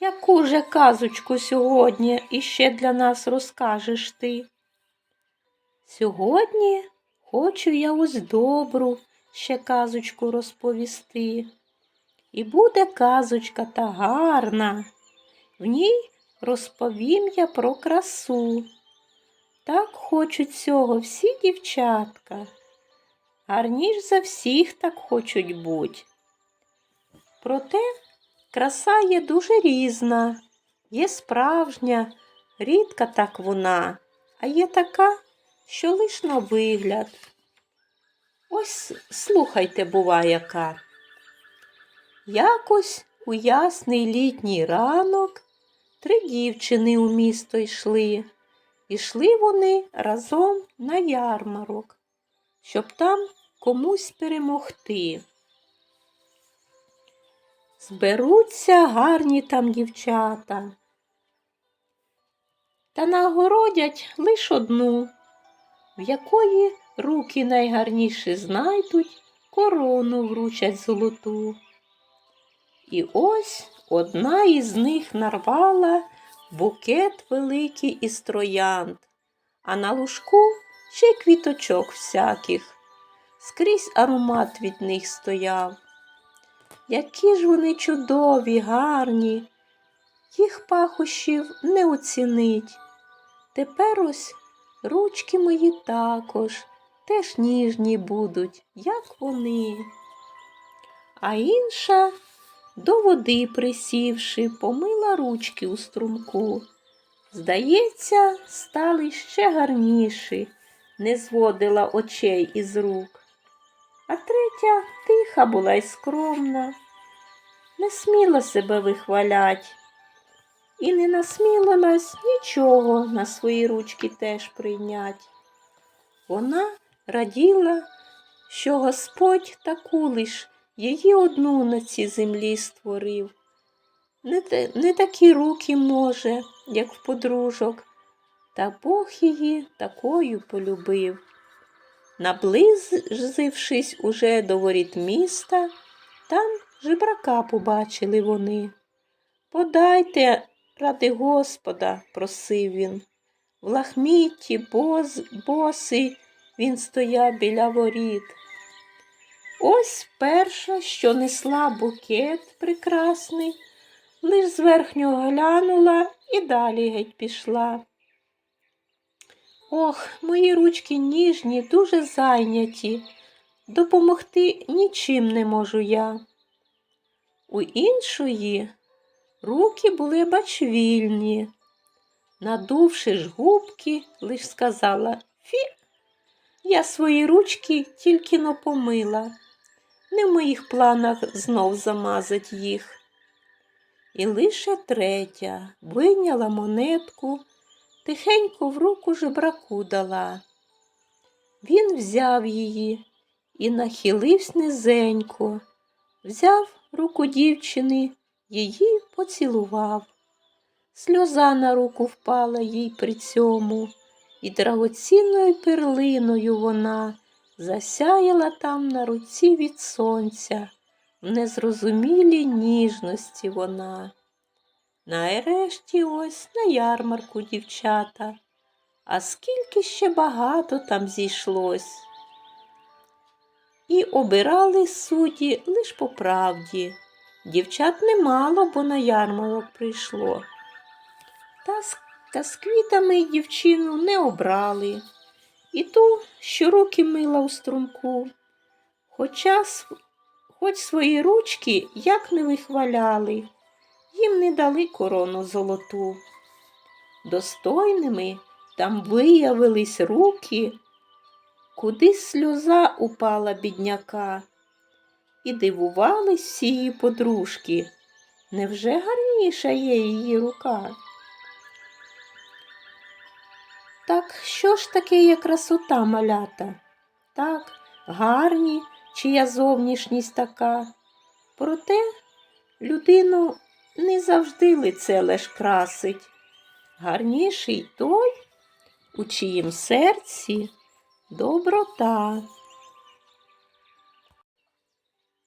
Яку же казочку сьогодні іще для нас розкажеш ти? Сьогодні хочу я ось добру ще казочку розповісти. І буде казочка та гарна. В ній розповім я про красу. Так хочуть цього всі дівчатка. Гарніш за всіх так хочуть буть. Проте краса є дуже різна, є справжня, рідка так вона, а є така, що лиш на вигляд. Ось слухайте, бува яка. Якось у ясний літній ранок три дівчини у місто йшли. Ішли вони разом на ярмарок, щоб там комусь перемогти. Зберуться гарні там дівчата. Та нагородять лиш одну, в якої руки найгарніші знайдуть, корону вручать золоту. І ось одна із них нарвала букет великий із троянд, а на лужку ще квіточок всяких. Скрізь аромат від них стояв. Які ж вони чудові, гарні, їх пахощів не оцінить. Тепер ось ручки мої також теж ніжні будуть, як вони. А інша, до води присівши, помила ручки у струмку. Здається, стали ще гарніші, не зводила очей із рук. А третя тиха була й скромна, не сміла себе вихвалять і не насмілилась нічого на свої ручки теж прийнять. Вона раділа, що Господь таку лиш її одну на цій землі створив. Не, не такі руки може, як в подружок, та Бог її такою полюбив. Наблизившись уже до воріт міста, там жебрака побачили вони. Подайте, ради Господа, просив він. В лахмітті боз, босий він стояв біля воріт. Ось перша, що несла букет прекрасний, лиш зверхнього глянула і далі геть пішла. Ох, мої ручки ніжні, дуже зайняті. Допомогти нічим не можу я. У іншої руки були бач вільні. Надувши ж губки, лиш сказала Фі, я свої ручки тільки но помила. Не в моїх планах знов замазать їх. І лише третя вийняла монетку, тихенько в руку жебраку дала. Він взяв її і нахилився низенько, взяв руку дівчини, її поцілував. Сльоза на руку впала їй при цьому, і драгоцінною перлиною вона засяяла там на руці від сонця, в незрозумілій ніжності вона. Нарешті ось на ярмарку дівчата, а скільки ще багато там зійшлось. І обирали судді лиш по правді. Дівчат немало, бо на ярмарок прийшло. Та з, та з квітами дівчину не обрали. І ту, що руки мила у струмку. Хоча хоч свої ручки як не вихваляли, їм не дали корону золоту. Достойними там виявились руки, куди сльоза упала бідняка, і дивувались всі її подружки. Невже гарніша є її рука? Так що ж таке є красота малята? Так, гарні, чия зовнішність така. Проте людину не завжди лице лиш красить. Гарніший той, у чиїм серці доброта.